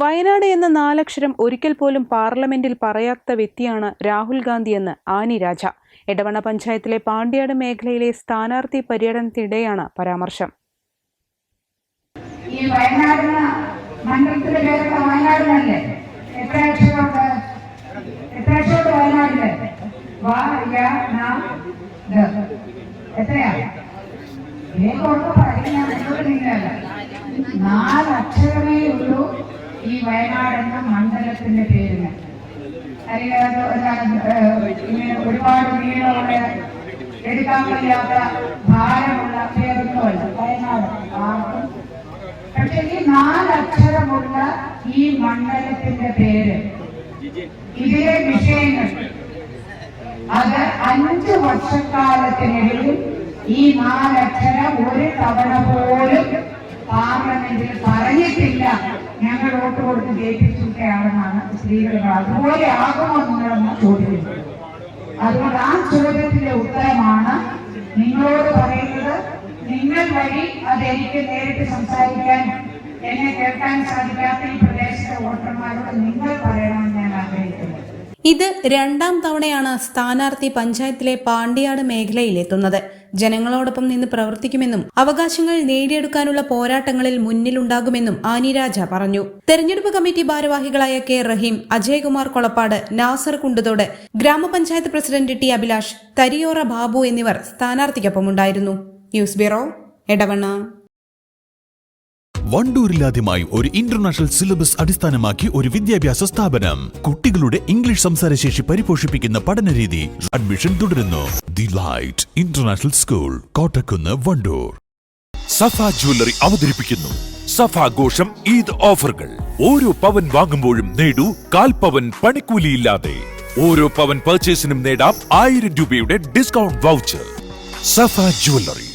Wayanad എന്ന നാലക്ഷരം ഒരിക്കൽ പോലും പാർലമെന്റിൽ പറയാത്ത വ്യക്തിയാണ് രാഹുൽ ഗാന്ധിയെന്ന് ആനി രാജ. എടവണ്ണ പഞ്ചായത്തിലെ പാണ്ഡ്യാട് മേഖലയിലെ സ്ഥാനാർത്ഥി പര്യടനത്തിനിടെയാണ് പരാമർശം. ഈ വയനാടിന്. എത്രയാ? വേഗം ഒന്ന് പറയും നിങ്ങളല്ല നാല് അക്ഷരമേ ഉള്ളൂ. ഈ വയനാട് എന്ന മണ്ഡലത്തിന്റെ പേരിന് അല്ലെങ്കിൽ അത് ഒരുപാട് നീളമുള്ള എടുക്കാൻ കഴിയാത്ത ഭാരമുള്ള പേരൊന്നുമല്ല വയനാട് ആർക്കും. പക്ഷെ ഈ നാലക്ഷരമുള്ള ഈ മണ്ഡലത്തിന്റെ പേര് ഇതിലെ വിഷയങ്ങൾ. അത് അഞ്ച് വർഷക്കാലത്തിനിടയിൽ ഈ നാലക്ഷരം ഒരു തവണ പോലും പാർലമെന്റിൽ പറഞ്ഞിട്ടില്ല. ഞങ്ങൾ വോട്ട് കൊടുത്ത് ജയിപ്പിച്ചിട്ടാണെന്നാണ് സ്ത്രീകൾ അതുപോലെ ആകുമോ നിങ്ങളെന്ന് ചോദിക്കുന്നത് അതുകൊണ്ട് ആ ചോദ്യത്തിന്റെ ഉത്തരമാണ് നിങ്ങളോട് പറയുന്നത്. നിങ്ങൾ വഴി അതെനിക്ക് നേരിട്ട് സംസാരിക്കാൻ എന്നെ കേൾക്കാൻ സാധിക്കാത്ത ഈ പ്രദേശത്തെ വോട്ടർമാരോട് നിങ്ങൾ പറയണമെന്ന് ഞാൻ ആഗ്രഹിക്കുന്നു. ഇത് രണ്ടാം തവണയാണ് സ്ഥാനാർത്ഥി പഞ്ചായത്തിലെ പാണ്ടിയാട് മേഖലയിലെത്തുന്നത്. ജനങ്ങളോടൊപ്പം നിന്ന് പ്രവർത്തിക്കുമെന്നും അവകാശങ്ങൾ നേടിയെടുക്കാനുള്ള പോരാട്ടങ്ങളിൽ മുന്നിലുണ്ടാകുമെന്നും ആനി രാജ പറഞ്ഞു. തെരഞ്ഞെടുപ്പ് കമ്മിറ്റി ഭാരവാഹികളായ കെ റഹീം അജയ്കുമാർ കൊളപ്പാട് നാസർ കുണ്ടുതോട് ഗ്രാമപഞ്ചായത്ത് പ്രസിഡന്റ് ടി അഭിലാഷ് തരിയോറ ബാബു എന്നിവർ സ്ഥാനാർത്ഥിക്കൊപ്പമുണ്ടായിരുന്നു. News bureau Edavanna. വണ്ടൂരിലാദ്യമായി ഒരു ഇന്റർനാഷണൽ സിലബസ് അടിസ്ഥാനമാക്കി ഒരു വിദ്യാഭ്യാസ സ്ഥാപനം. കുട്ടികളുടെ ഇംഗ്ലീഷ് സംസാരശേഷി പരിപോഷിപ്പിക്കുന്ന പഠനരീതി അഡ്മിഷൻ തുടരുന്നു. The light international school Kottakkunnu Wandoor. Safa jewellery അവതരിപ്പിക്കുന്നു. സഫാഘോഷം ഈദ് ഓഫറുകൾ. ഓരോ പവൻ വാങ്ങുമ്പോഴും നേടൂ കാൽപവൻ പണിക്കൂലിയില്ലാതെ. ഓരോ പവൻ പർച്ചേസിനും നേടാം ആയിരം രൂപയുടെ ഡിസ്കൗണ്ട് വൗച്ചർ സഫ ജ്വല്ലറി.